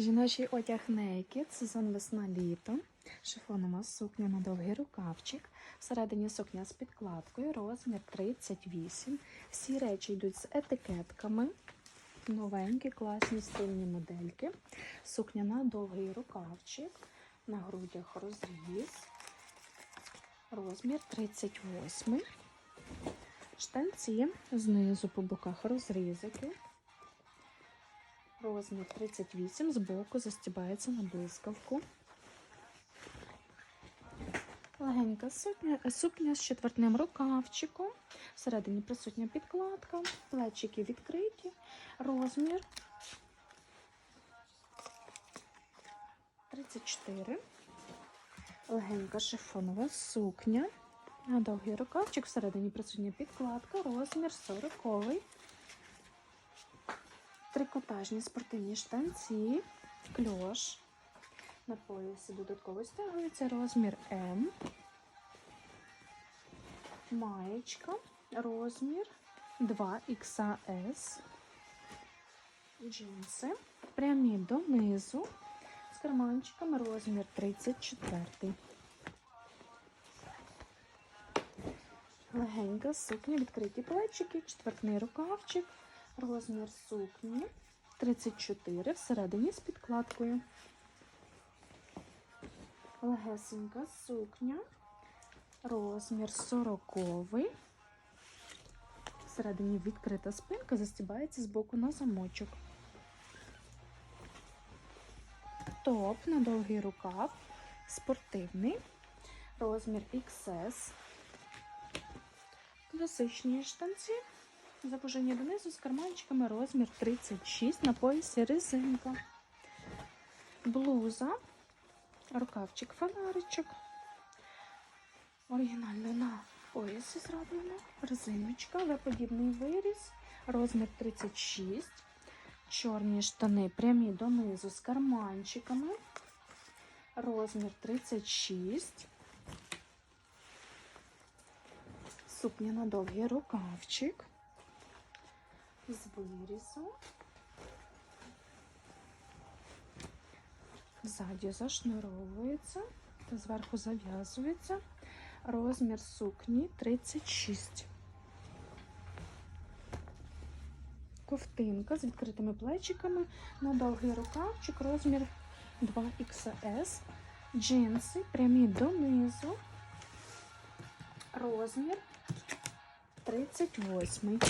Жіночий одяг Naked, сезон весна-літо, шифонова сукня на довгий рукавчик, всередині сукня з підкладкою, розмір 38. Всі речі йдуть з етикетками, новенькі, класні стильні модельки. Сукня на довгий рукавчик, на грудях розріз, розмір 38. Штанці знизу по боках розрізики. Розмір 38 збоку застібається на блискавку. Легенька сукня, сукня з четвертним рукавчиком. Всередині присутня підкладка, плечики відкриті, розмір 34. Легенька шифонова сукня. Довгий рукавчик, всередині присутня підкладка, розмір 40 трикотажні спортивні штанці, кльош. На поясі додатково стягується розмір М. Маєчка, розмір 2XS. Джинси. Прямі донизу з карманчиками розмір 34. Легенька сукня, відкриті плечики, четвертний рукавчик. Розмір сукні 34 всередині з підкладкою. Легесенька сукня, розмір 40 Всередині відкрита спинка застібається з боку на замочок. Топ на довгий рукав, спортивний, розмір XS, класичні штанці. Запужені донизу з карманчиками розмір 36 на поясі резинка. Блуза, рукавчик фонаричок. Оригінально на поясі зроблено. Резиночка, V-подібний виріз, розмір 36. Чорні штани прямі донизу з карманчиками. Розмір 36. Сукня на довгий рукавчик з вирізу. Ззаді зашнуровується та зверху зав'язується. Розмір сукні 36. Ковтинка з відкритими плечиками на довгий рукавчик, розмір 2XS. Джинси прямі донизу. Розмір 38.